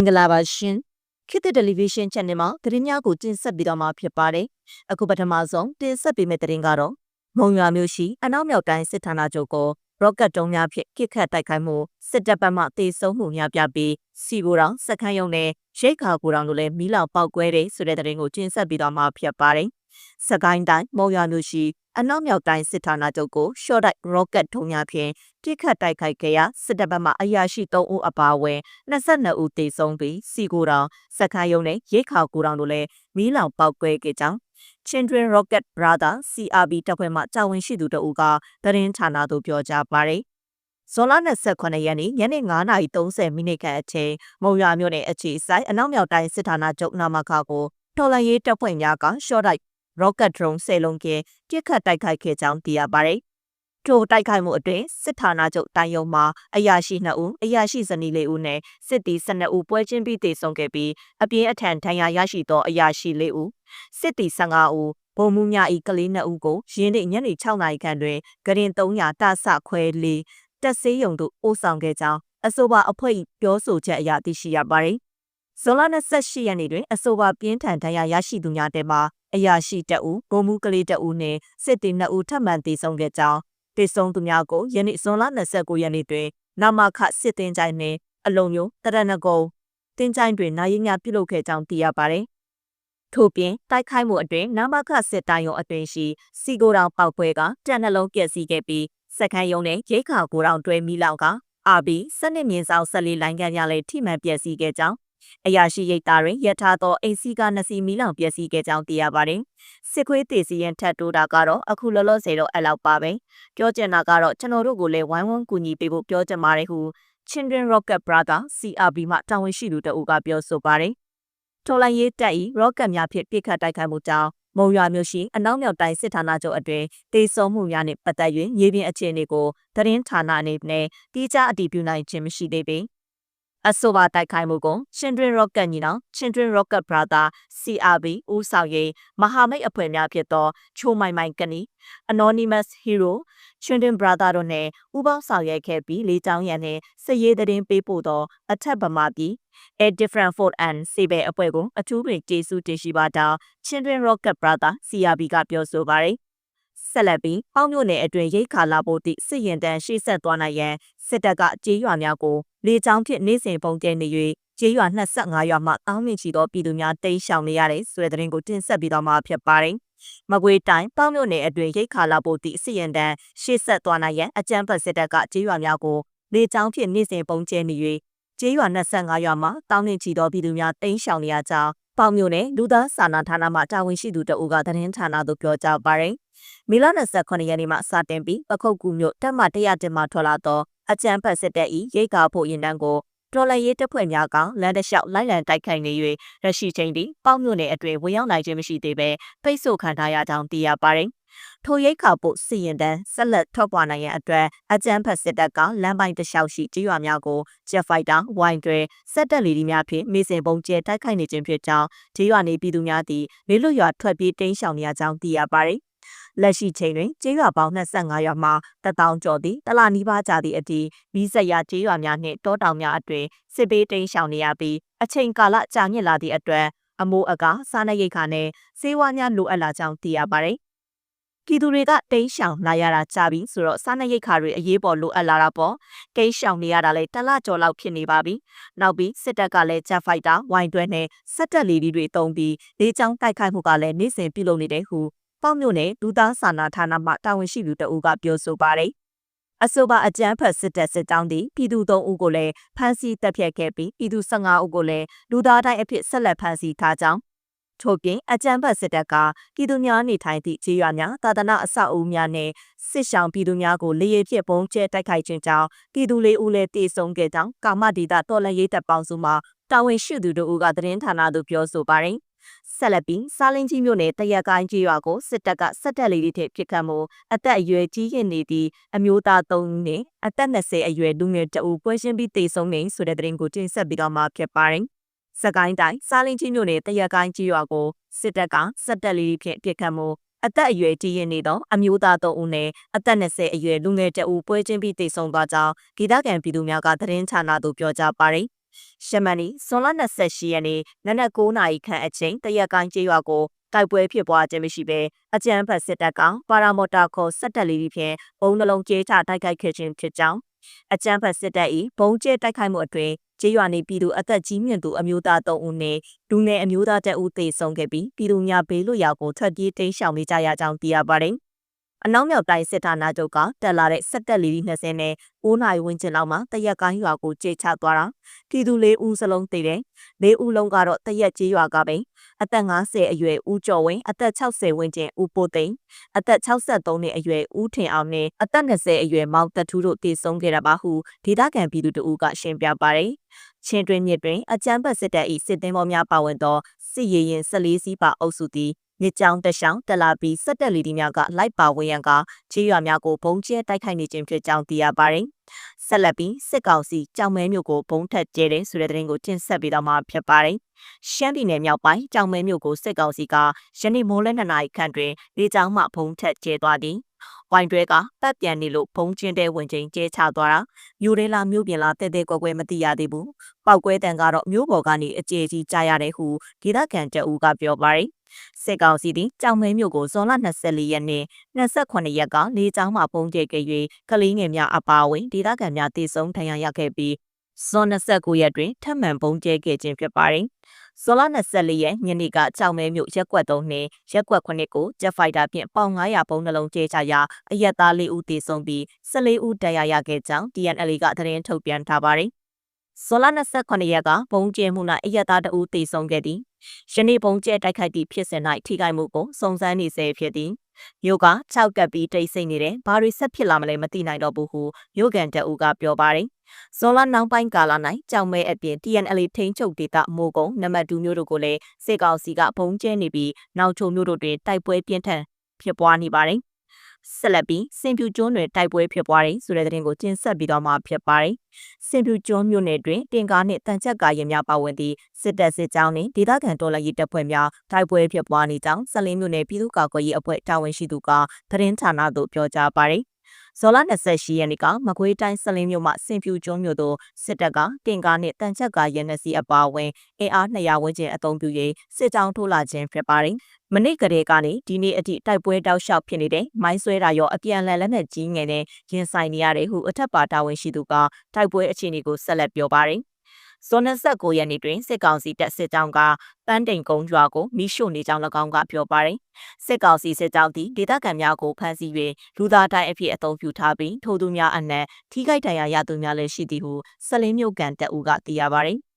င်္ဂလာပါရှင်ခေတ်သစ်တယ်လီဗီရှင်း channel မှာသတင်းများကိုတင်ဆက်ပေးတော့မှာဖြစ်ပါတယ်အခုပထမဆုံးတင်ဆက်ပေးမယ့်သတင်းကတော့မုံရွာမြို့ရှိအနောက်မြောက်တိုင်းစစ်ဌာနချုပ်ကိုရော့ကတ်တုံးများဖြင့်ကစ်ခတ်တိုက်ခိုက်မှုစစ်တပ်ဘက်မှတေဆုံးမှုများပြပြီးစီကိုတောင်စခန်းရုံနဲ့ရိတ်ခါကိုတောင်တို့လည်းမီးလောင်ပေါက်ကွဲတဲ့ဆိုတဲ့သတင်းကိုတင်ဆက်ပေးတော့မှာဖြစ်ပါတယ် စကိုင်းတိုင်းမုံရွာမြို့ရှိအနောက်မြောက်တိုင်းစစ်ဌာနချုပ်ကိုရှော့တိုက်ရော့ကတ်ထုံများဖြင့်တိခတ်တိုက်ခိုက်ခဲ့ရာစစ်တပ်ဘက်မှအရာရှိ3ဦးအပါအဝင်22ဦးသေဆုံးပြီးစီကိုတောင်စခန်းရုံနဲ့ရိတ်ခါကိုတောင်တို့လည်းမီးလောင်ပေါက်ကွဲခဲ့ကြောင်း Children Rocket Brother CRB တပ်ဖွဲ့မှတာဝန်ရှိသူတို့ကသတင်းဌာနသို့ပြောကြားပါတယ်ဇွန်လ29ရက်နေ့ညနေ9:30မိနစ်ခန့်အချိန်မုံရွာမြို့နယ်အခြေဆိုင်အနောက်မြောက်တိုင်းစစ်ဌာနချုပ်နာမခကိုတော်လန်ရေးတပ်ဖွဲ့များကရှော့တိုက် rocket drone ၁၀လုံးကပြစ်ခတ်တိုက်ခိုက်ခဲ့ကြောင်းသိရပါတယ်။ထိုတိုက်ခိုက်မှုအတွင်းစစ်ဌာနချုပ်တိုင်းရုံမှာအရာရှိ2ဦးအရာရှိဇနီး4ဦးနဲ့စစ်သည်12ဦးပွဲချင်းပြီးတေဆုံးခဲ့ပြီးအပြင်းအထန်ဒဏ်ရာရရှိသောအရာရှိ4ဦးစစ်သည်15ဦးဗိုလ်မှူးများ၏ကလေး2ဦးကိုရင်းနှီးညနေ6နာရီခန့်တွင်ဂရင်300တဆခွဲ၄တက်ဆေးရုံသို့ပို့ဆောင်ခဲ့ကြောင်းအဆိုပါအဖွဲ့၏ပြောဆိုချက်အရသိရှိရပါသည်။ ဇွန်လ28ရက်နေ့တွင်အဆိုပါပြင်းထန်ဒဏ်ရာရရှိသူများတဲမှာအရာရှိတပ်ဦးဗိုလ်မှူးကလေးတပ်ဦးနှင့်စစ်သည်2ဦးထပ်မံတေဆုံးခဲ့ကြောင်းတေဆုံးသူများကိုယနေ့ဇွန်လ29ရက်နေ့တွင်နာမခစစ်တင်ကြိုင်နှင့်အလုံးမျိုးတရဏဂုံတင်ကြိုင်တွင်နိုင်ရင်းများပြုလုပ်ခဲ့ကြောင်းသိရပါသည်ထို့ပြင်တိုက်ခိုက်မှုအတွင်းနမခစစ်တိုင်းရုံအတွင်ရှိစီကိုတောင်ပောက်ပွဲကတက်နှလုံးပြက်စီးခဲ့ပြီးစက္ကန့်ရုံနဲ့ရိတ်ခါကိုတောင်တွဲမိလောက်ကအာဘီစနစ်မြင့်ဆောင်ဆက်လေးလိုင်းကန်များလည်းထိမှန်ပျက်စီးခဲ့ကြောင်း အရာရှိရိတ်သားတွင်ရထားသောအိမ်စီကနှစ်စီမီလောင်ပျက်စီးခဲ့ကြောင်းသိရပါတယ်။စစ်ခွေးတေစီရင်ထပ်တိုးတာကတော့အခုလောလောဆယ်တော့အဲ့လောက်ပါပဲ။ပြောချင်တာကတော့ကျွန်တော်တို့ကိုလည်းဝိုင်းဝန်းကူညီပေးဖို့ပြောချင်ပါတယ်ဟု Children Rocket Brother CRB မှတာဝန်ရှိသူတအူကပြောဆိုပါတယ်။ထော်လိုင်းရေးတပ်၏ရော့ကတ်များဖြင့်ပစ်ခတ်တိုက်ခိုက်မှုကြောင့်မုံရွာမြို့ရှိအနောက်မြောက်တိုင်းစစ်ဌာနချုပ်အတွင်းတေဆုံးမှုများနှင့်ပတ်သက်၍မြေပြင်အခြေအနေကိုသတင်းဌာနအနေနဲ့တိကျအတည်ပြုနိုင်ခြင်းမရှိသေးပေ။ အဆိုပါတိုက်ခိုက်မှုကို Children Rocket ညီနောင် Children Rocket Brother CRB ဦးဆောင်ရေးမဟာမိတ်အဖွဲ့များဖြစ်သောချိုမိုင်မိုင်ကနီ Anonymous Hero Children Brother တို့နဲ့ဥပေါင်းဆောင်ရွက်ခဲ့ပြီးလေးချောင်းရံနဲ့စည်ရေးသတင်းပေးပို့သောအထက်ဗမာပြည် A Different Fort and Sable အဖွဲ့ကိုအထူးပင်ကျေးဇူးတင်ရှိပါကြောင်း Children Rocket Brother CRB ကပြောဆိုပါတယ် ဆက်လက်ပြီးပေါင်းမြို့နယ်အတွင်းရိတ်ခါလာဖို့သည့်စစ်ရင်တန်းရှေ့ဆက်သွားနိုင်ရန်စစ်တပ်ကကြေးရွာများကိုလေကြောင်းဖြင့်နေ့စဉ်ပုံကျဲနေ၍ကြေးရွာ25ရွာမှတောင်းမြင့်ချီသောပြည်သူများတိမ်းရှောင်နေရတဲ့ဆိုတဲ့သတင်းကိုတင်ဆက်ပြီးတော့မှာဖြစ်ပါတယ်။မကွေးတိုင်းပေါင်းမြို့နယ်အတွင်းရိတ်ခါလာဖို့သည့်စစ်ရင်တန်းရှေ့ဆက်သွားနိုင်ရန်အကြမ်းဖက်စစ်တပ်ကကြေးရွာများကိုလေကြောင်းဖြင့်နေ့စဉ်ပုံကျဲနေ၍ကြေးရွာ25ရွာမှတောင်းမြင့်ချီသောပြည်သူများတိမ်းရှောင်နေရကြောင်းပေါင်မြို့နယ်လူသားစာနာဌာနမှတာဝန်ရှိသူတအူးကသတင်းဌာနသို့ပြောကြားပါတယ်။ မီလ29ရက်နေ့မှစတင်ပြီးပခုတ်ကူမြို့တပ်မ100တင်မှထွက်လာသောအကြမ်းဖက်စစ်တပ်၏ရိတ်ကာဖို့ရင်တန်းကိုတော်လရေးတပ်ဖွဲ့များကလမ်းတစ်လျှောက်လိုက်လံတိုက်ခိုက်နေ၍ရရှိချိန်ထိပေါက်မြို့နယ်အတွင်းဝင်ရောက်နိုင်ခြင်းမရှိသေးဘဲပိတ်ဆို့ခံထားရကြောင်းသိရပါတယ်။ထိုရိတ်ခါဖို့စီရင်တန်းဆက်လက်ထွက်ပေါ်နိုင်ရန်အတွက်အကြမ်းဖက်စစ်တပ်ကလမ်းပိုင်းတစ်လျှောက်ရှိကြေးရွာများကိုဂျက်ဖိုက်တာဝိုင်တွေစက်တက်လီဒီများဖြင့်မေစင်ပုံကျဲတိုက်ခိုက်နေခြင်းဖြစ်ကြောင်းကြေးရွာနေပြည်သူများသည်လေလွတ်ရွာထွက်ပြေးတိမ်းရှောင်နေရကြောင်းသိရပါတယ် လက်ရှိချိန်တွင်ကျေးရွာပေါင်း25ရွာမှ1000ကျော်သည်တလနီးပါးကြာသည့်အထိမိဆက်ရကျေးရွာများနှင့်တောတောင်များအတွင်စစ်ပေးတိမ်းရှောင်နေရပြီးအချိန်ကာလကြာမြင့်လာသည့်အတွက်အမိုးအကာစားနပ်ရိက္ခာနှင့်ဆေးဝါးများလိုအပ်လာကြောင်းသိရပါသည်ပြည်သူတွေကတိန်းရှောင်လာရတာကြာပြီဆိုတော့စားနပ်ရိက္ခာတွေအရေးပေါ်လိုအပ်လာတာပေါ့တိန်းရှောင်နေရတာလဲတလကျော်လောက်ဖြစ်နေပါပြီနောက်ပြီးစစ်တပ်ကလည်းဂျက်ဖိုက်တာဝိုင်တွဲနဲ့စက်တက်လီတွေတုံးပြီးလေကြောင်းတိုက်ခိုက်မှုကလည်းနေ့စဉ်ပြုလုပ်နေတဲ့ဟု ပေါ့မြို့နယ်ဒူသားစာနာဌာနမှတာဝန်ရှိသူတဦးကပြောဆိုပါတယ်။အဆိုပါအကြမ်းဖက်စစ်တပ်စစ်တောင်းသည့်ပြည်သူ၃ဦးကိုလည်းဖမ်းဆီးတပ်ဖြတ်ခဲ့ပြီးပြည်သူ15ဦးကိုလည်းလူသားတိုင်းအဖြစ်ဆက်လက်ဖမ်းဆီးထားကြောင်းထို့ပြင်အကြမ်းဖက်စစ်တပ်ကပြည်သူများနေထိုင်သည့်ခြေရွာများသာသနာအဆောက်အဦများနှင့်စစ်ဆောင်ပြည်သူများကိုလေရင်ဖြစ်ပုံကျဲတိုက်ခိုက်ခြင်းကြောင့်ပြည်သူလေးဦးလည်းတေဆုံးခဲ့ကြောင်းကာမဒေတာတော်လှန်ရေးတပ်ပေါင်းစုမှတာဝန်ရှိသူတို့ကသတင်းဌာနသို့ပြောဆိုပါတယ်။ ဆက်လက်ပြီးစားလင်းကြီးမြို့နယ်တရက်ကိုင်းကြီးရွာကိုစစ်တပ်ကစက်တက်လေးတွေထည့်ပစ်ခတ်မှုအသက်အရွယ်ကြီးရင်နေသည့်အမျိုးသား၃ဦးနဲ့အသက်20အရွယ်လူငယ်တအူပွဲရှင်းပြီးတေဆုံးနေဆိုတဲ့သတင်းကိုတင်ဆက်ပြီးတော့မှဖြစ်ပါတယ်။စကိုင်းတိုင်းစားလင်းကြီးမြို့နယ်တရက်ကိုင်းကြီးရွာကိုစစ်တပ်ကစက်တက်လေးဖြင့်ပစ်ခတ်မှုအသက်အရွယ်ကြီးရင်နေသောအမျိုးသား၃ဦးနဲ့အသက်20အရွယ်လူငယ်တအူပွဲချင်းပြီးတေဆုံးသွားကြောင်းဒေသခံပြည်သူများကသတင်းဌာနသို့ပြောကြားပါတယ်။ ရှမန်နီဇွန်လ28ရက်နေ့နနက်9နာရီခန့်အချိန်တရက်ကိုင်းကျေးရွာကိုတိုက်ပွဲဖြစ်ပွားခြင်းမရှိဘဲအကြမ်းဖက်စစ်တပ်ကပါရာမော်တာခေါ်စက်တက်လေးဖြင့်ဘုံနှလုံးကျေးချတိုက်ခိုက်ခဲ့ခြင်းဖြစ်ကြောင်းအကြမ်းဖက်စစ်တပ်၏ဘုံကျဲတိုက်ခိုက်မှုအတွင်းကျေးရွာနေပြည်သူအသက်ကြီးမြင့်သူအမျိုးသား3ဦးနဲ့လူငယ်အမျိုးသား2ဦးသေဆုံးခဲ့ပြီးပြည်သူများဘေးလွတ်ရာကိုထွက်ပြေးတိမ်းရှောင်နေကြရကြောင်းသိရပါတယ်။ အနောက်မြောက်တိုင်းစစ်ဌာနချုပ်ကတက်လာတဲ့စက်တက်လီ20နဲ့9နာရီဝန်းကျင်လောက်မှာတရက်ကိုင်းရွာကိုကြေချသွားတာပြည်သူ၄ဦးစလုံးသေတယ်၄ဦးလုံးကတော့တရက်ကြီးရွာကပဲအသက်50အရွယ်ဦးကျော်ဝင်းအသက်60ဝန်းကျင်ဦးပိုသိန်းအသက်63နှစ်အရွယ်ဦးထင်အောင်နဲ့အသက်20အရွယ်မောင်တထူးတို့တည်ဆုံးခဲ့တာပါဟုဒေသခံပြည်သူတို့ကရှင်းပြပါတယ်ချင်းတွင်မြစ်တွင်အကြမ်းဖက်စစ်တပ်၏စစ်သည်မောများပါဝင်သော စစ်ရေးရင်14စီးပါအုပ်စုသည်မြစ်ကြောင်းတက်ဆောင်တက်လာပြီးစက်တက်လီဒီများကလိုက်ပါဝင်ရန်ကခြေရွာများကိုဘုံကျဲတိုက်ခိုက်နေခြင်းဖြစ်ကြောင်းသိရပါတယ်။ဆက်လက်ပြီးစစ်ကောင်စီကြောင်မဲမြို့ကိုဘုံထက်ကျဲတဲ့ဆိုတဲ့သတင်းကိုတင်ဆက်ပေးတော့မှာဖြစ်ပါတယ်။ရှမ်းပြည်နယ်မြောက်ပိုင်းကြောင်မဲမြို့ကိုစစ်ကောင်စီကယနေ့မိုးလဲ2နာရီခန့်တွင်လေကြောင်းမှဘုံထက်ကျဲသွားသည်။ ဝိုင်တွဲကတပ်ပြန်နေလို့ဘုံကျင်းတဲ့ဝင်ချင်းကျဲချသွားတာမြို့ထဲလာမြို့ပြင်လာတဲ့တဲ့ကွက်ကွဲမသိရသေးဘူး။ပောက်ကွဲတန်ကတော့မြို့ပေါ်ကနေအကျေကြီးကြားရတယ်ဟုဒေသခံတအူးကပြောပါတယ်။စစ်ကောင်စီသည်ကြောင်မဲမြို့ကိုဇွန်လ24ရက်နေ့28ရက်ကလေးချောင်းမှပုံကျဲခဲ့၍ကလေးငယ်များအပါအဝင်ဒေသခံများတည်ဆုံထဏ်ရရခဲ့ပြီးဇွန်29ရက်တွင်ထပ်မံပုံကျဲခဲ့ခြင်းဖြစ်ပါတယ်။ ဇွန်လ24ရက်ညနေကကြောင်မဲမြို့ရက်ကွက်3နှင့်ရက်ကွက်9ကိုဂျက်ဖိုက်တာဖြင့်ပေါင်900ပုံနှလုံးကျဲချရာအရက်သား4ဦးတည်ဆုံပြီး14ဦးတရားရခဲ့ကြောင်း TNL ကသတင်းထုတ်ပြန်ထားပါတယ်။ဇွန်လ28ရက်ကဘုံကျဲမှု၌အရက်သားတအူးတည်ဆုံခဲ့သည်ယနေ့ပုံကျဲတိုက်ခိုက်သည့်ဖြစ်စဉ်၌ထိခိုက်မှုကိုစုံစမ်းနေဆဲဖြစ်သည် မြို့က၆ကပ်ပြီးတိတ်ဆိတ်နေတယ်ဘာတွေဆက်ဖြစ်လာမလဲမသိနိုင်တော့ဘူးဟုမြို့ကန်တအူကပြောပါတယ်ဇွန်လနောက်ပိုင်းကာလ၌ကြောင်မဲအပြင် TNL ထိန်းချုပ်ဒေသမိုးကုံနံပါတ်2မြို့တို့ကိုလည်းစေကောင်စီကဘုံကျဲနေပြီးနောက်ချုံမြို့တို့တွင်တိုက်ပွဲပြင်းထန်ဖြစ်ပွားနေပါတယ် ဆက်လက်ပြီးစင်ပြူကျွန်းတွင်တိုက်ပွဲဖြစ်ပွားတဲ့ဆိုတဲ့သတင်းကိုတင်ဆက်ပြီးတော့မှဖြစ်ပါတယ်။စင်ပြူကျွန်းမြို့နယ်တွင်တင်ကားနှင့်တန်ချက်ကားရင်များပါဝင်သည့်စစ်တပ်စစ်ကြောင်းနှင့်ဒေသခံတော်လှန်ရေးတပ်ဖွဲ့များတိုက်ပွဲဖြစ်ပွားနေကြောင်းဆက်လင်းမြို့နယ်ပြည်သူ့ကာကွယ်ရေးအဖွဲ့တာဝန်ရှိသူကသတင်းဌာနသို့ပြောကြားပါတယ်။ ဇော်လ28ရက်နေ့ကမကွေးတိုင်းစလင်းမြို့မှစင်ဖြူကျွန်းမြို့သို့စစ်တပ်ကတင်ကားနှင့်တန်ချက်ကားရဲနှစီအပါအဝင်အင်အား200ဝန်းကျင်အုံပြု၍စစ်ကြောင်းထိုးလာခြင်းဖြစ်ပါတယ်။မနေ့ကတည်းကနေဒီနေ့အထိတိုက်ပွဲတောက်လျှောက်ဖြစ်နေတဲ့မိုင်းဆွဲတာရောအပြန်လည်လက်နက်ကြီးငယ်နဲ့ရင်ဆိုင်နေရတယ်ဟုအထက်ပါတာဝန်ရှိသူကတိုက်ပွဲအခြေအနေကိုဆက်လက်ပြောပါတယ်။ ဇွန်29ရက်နေ့တွင်စစ်ကောင်စီတပ်စစ်ကြောင်းကပန်းတိန်ကုန်းရွာကိုမိရှို့နေကြောင်း၎င်းကပြောပါတယ်။စစ်ကောင်စီစစ်ကြောင်းသည်ဒေသခံများကိုဖမ်းဆီး၍လူသားတိုင်းအဖြစ်အသုံးပြုထားပြီးထိုသူများအနက်ထိခိုက်ဒဏ်ရာရသူများလည်းရှိသည်ဟုဆလင်းမြို့ကန်တပ်ဦးကသိရပါတယ်။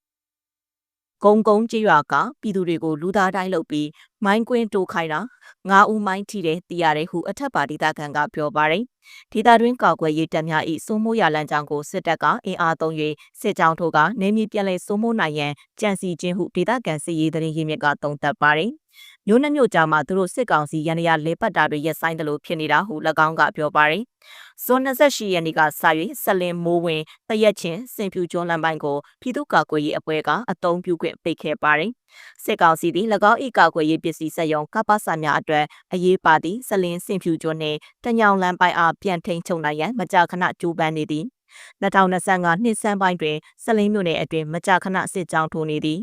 ကုံကုန်းကြေးရွာကပြည်သူတွေကိုလူသားတိုင်းလုပ်ပြီးမိုင်းကွင်းတိုးခိုင်းတာငါးဦးမိုင်းထိတယ်သိရတယ်ဟုအထက်ပါဒေသခံကပြောပါတယ်ဒေသတွင်းကောက်ွယ်ရေးတပ်များ၏စိုးမိုးရလမ်းကြောင်းကိုစစ်တပ်ကအင်အားသုံး၍စစ်ကြောင်းထိုးကနေမြေပြန်လည်စိုးမိုးနိုင်ရန်ကြံစီခြင်းဟုဒေသခံစစ်ရေးသတင်းရင်းမြစ်ကသုံးသပ်ပါတယ်။ မြို့နှမြို့ကြားမှာသူတို့စစ်ကောင်စီရန်ရလေပတ်တာတွေရက်ဆိုင်တယ်လို့ဖြစ်နေတာဟု၎င်းကပြောပါတယ်။ဇွန်28ရက်နေ့ကစ၍ဆက်လင်းမိုးဝင်တရက်ချင်းစင်ဖြူကျွန်းလမ်းပိုင်းကိုပြည်သူ့ကာကွယ်ရေးအဖွဲ့ကအုံပြုခွင့်ပိတ်ခဲ့ပါတယ်။စစ်ကောင်စီသည်၎င်း၏ကာကွယ်ရေးပစ္စည်းစက်ရုံကပ္ပစများအတွက်အရေးပါသည့်စလင်းစင်ဖြူကျွန်းနှင့်တညောင်လမ်းပိုင်းအားပြန်ထိန်ချုပ်နိုင်ရန်မကြာခဏကြိုးပမ်းနေသည်2025နှစ်ဆန်းပိုင်းတွင်စလင်းမြို့နယ်အတွင်းမကြာခဏစစ်ကြောင်းထိုးနေသည်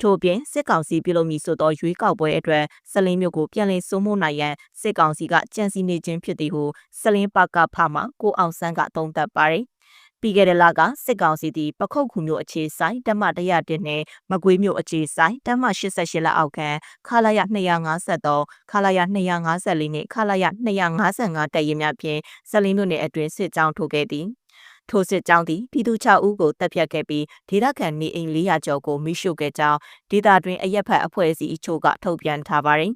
ထို့ပြင်စစ်ကောင်စီပြုလုပ်မည်ဆိုသောရွေးကောက်ပွဲအတွက်စလင်းမြို့ကိုပြန်လည်စိုးမိုးနိုင်ရန်စစ်ကောင်စီကကြံစည်နေခြင်းဖြစ်သည်ဟုစလင်းပါကဖမှကိုအောင်ဆန်းကသုံးသပ်ပါတယ်ပြီးခဲ့တဲ့လကစစ်ကောင်စီတီပခုတ်ခုမျိုးအခြေဆိုင်တမ101နဲ့မကွေးမျိုးအခြေဆိုင်တမ88လက်အောက်ခံခလာရ253ခလာရ254နဲ့ခလာရ255တပ်ရင်းများဖြင့်ဇလင်းမျိုးနယ်အတွင်းစစ်ကြောင်းထိုးခဲ့သည် ထိုစစ်ကြောင်းသည်ပြည်သူ6ဦးကိုတပ်ဖြတ်ခဲ့ပြီးဒေသခံနေအိမ်400ကျော်ကိုမိရှုခဲ့ကြောင်းဒေသတွင်အရက်ဖက်အဖွဲ့အစည်းအချို့ကထုတ်ပြန်ထားပါတယ်